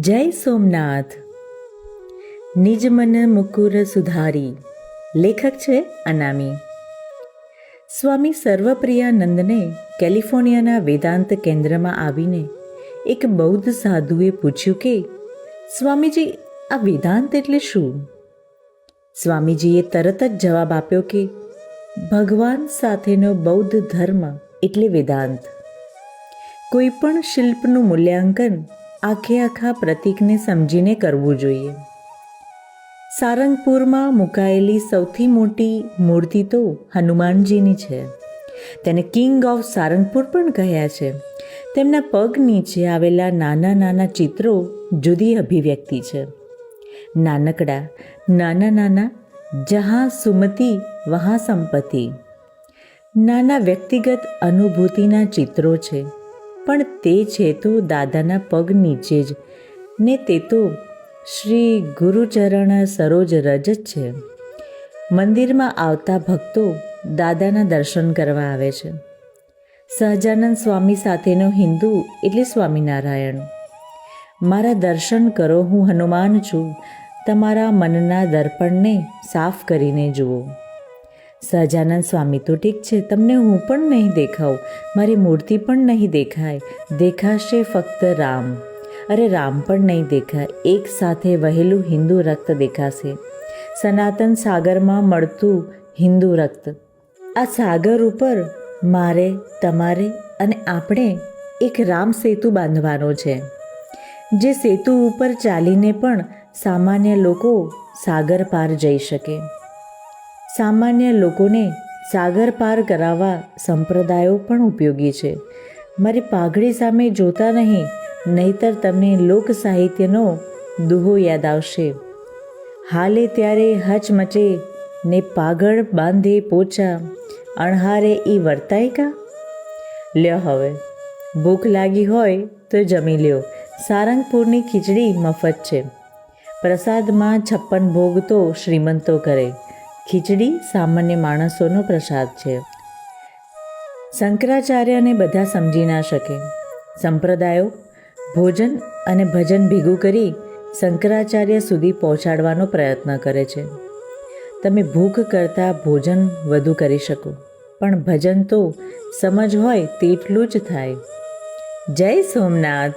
જય સોમનાથ. નિજ મન મુકુર સુધારી. લેખક છે અનામી. સ્વામી સર્વપ્રિયાનંદને કેલિફોર્નિયાના વેદાંત કેન્દ્રમાં આવીને એક બૌદ્ધ સાધુએ પૂછ્યું કે, સ્વામીજી, આ વેદાંત એટલે શું? સ્વામીજીએ તરત જ જવાબ આપ્યો કે, ભગવાન સાથેનો બૌદ્ધ ધર્મ એટલે વેદાંત. કોઈ પણ શિલ્પનું મૂલ્યાંકન આખે આખા પ્રતીકને સમજીને કરવું જોઈએ. સારંગપુરમાં મુકાયેલી સૌથી મોટી મૂર્તિ તો હનુમાનજીની છે. તેને કિંગ ઓફ સારંગપુર પણ કહ્યા છે. તેમના પગ નીચે આવેલા નાના નાના ચિત્રો જુદી અભિવ્યક્તિ છે. નાનકડા, નાના નાના, જહાં સુમતિ, વહાં સંપત્તિ. નાના વ્યક્તિગત અનુભૂતિના ચિત્રો છે. પણ તે છે તો દાદાના પગ નીચે જ. ને તે તો શ્રી ગુરુચરણ સરોજ રજ જ છે. મંદિરમાં આવતા ભક્તો દાદાના દર્શન કરવા આવે છે. સહજાનંદ સ્વામી સાથેનો હિન્દુ એટલે સ્વામિનારાયણ. મારા દર્શન કરો, હું હનુમાન છું. તમારા મનના દર્પણને સાફ કરીને જુઓ. સહજાનંદ સ્વામી, તો ઠીક છે, તમને હું પણ નહીં દેખાઉં, મારી મૂર્તિ પણ નહીં દેખાય, દેખાશે ફક્ત રામ. અરે, રામ પણ નહીં દેખાય, એક સાથે વહેલું હિન્દુ રક્ત દેખાશે. સનાતન સાગરમાં મળતું હિન્દુ રક્ત. આ સાગર ઉપર મારે, તમારે અને આપણે એક રામ સેતુ બાંધવાનો છે, જે સેતુ ઉપર ચાલીને પણ સામાન્ય લોકો સાગર પાર જઈ શકે. સામાન્ય લોકોને સાગર પાર કરાવવા સંપ્રદાયો પણ ઉપયોગી છે. મારી પાઘડી સામે જોતા નહીં, નહીતર તમને લોક સાહિત્યનો દુહો યાદ આવશે. હાલે ત્યારે હચમચે ને પાગળ બાંધે પોચા, અણહારે એ વર્તાય કા? લ્યો હવે, ભૂખ લાગી હોય તો જમી લ્યો. સારંગપુરની ખીચડી મફત છે. પ્રસાદમાં છપ્પન ભોગ તો શ્રીમંતો કરે. ખીચડી સામાન્ય માણસોનો પ્રસાદ છે. શંકરાચાર્યને બધા સમજી ના શકે. સંપ્રદાયો ભોજન અને ભજન ભેગું કરી શંકરાચાર્ય સુધી પહોંચાડવાનો પ્રયત્ન કરે છે. તમે ભૂખ કરતાં ભોજન વધુ કરી શકો, પણ ભજન તો સમજ હોય તેટલું જ થાય. જય સોમનાથ.